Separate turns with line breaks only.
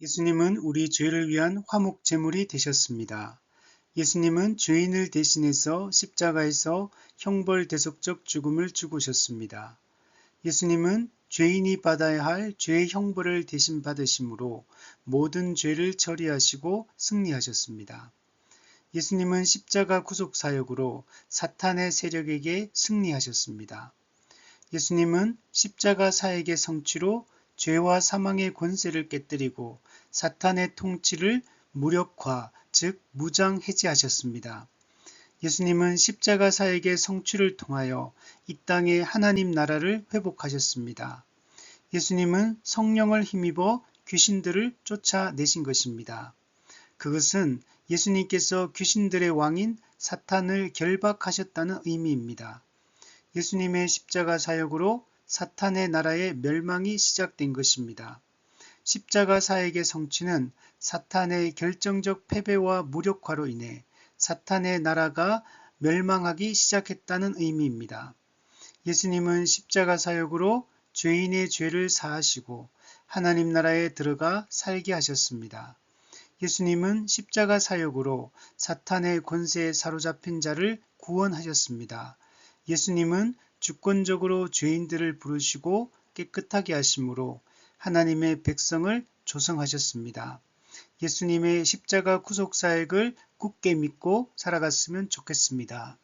예수님은 우리 죄를 위한 화목 제물이 되셨습니다. 예수님은 죄인을 대신해서 십자가에서 형벌 대속적 죽음을 죽으셨습니다. 예수님은 죄인이 받아야 할 죄의 형벌을 대신 받으심으로 모든 죄를 처리하시고 승리하셨습니다. 예수님은 십자가 구속 사역으로 사탄의 세력에게 승리하셨습니다. 예수님은 십자가 사역의 성취로 죄와 사망의 권세를 깨뜨리고 사탄의 통치를 무력화, 즉 무장 해제하셨습니다. 예수님은 십자가 사역의 성취를 통하여 이 땅의 하나님 나라를 회복하셨습니다. 예수님은 성령을 힘입어 귀신들을 쫓아내신 것입니다. 그것은 예수님께서 귀신들의 왕인 사탄을 결박하셨다는 의미입니다. 예수님의 십자가 사역으로 사탄의 나라의 멸망이 시작된 것입니다. 십자가 사역의 성취는 사탄의 결정적 패배와 무력화로 인해 사탄의 나라가 멸망하기 시작했다는 의미입니다. 예수님은 십자가 사역으로 죄인의 죄를 사하시고 하나님 나라에 들어가 살게 하셨습니다. 예수님은 십자가 사역으로 사탄의 권세에 사로잡힌 자를 구원하셨습니다. 예수님은 주권적으로 죄인들을 부르시고 깨끗하게 하심으로 하나님의 백성을 조성하셨습니다. 예수님의 십자가 구속 사역을 굳게 믿고 살아갔으면 좋겠습니다.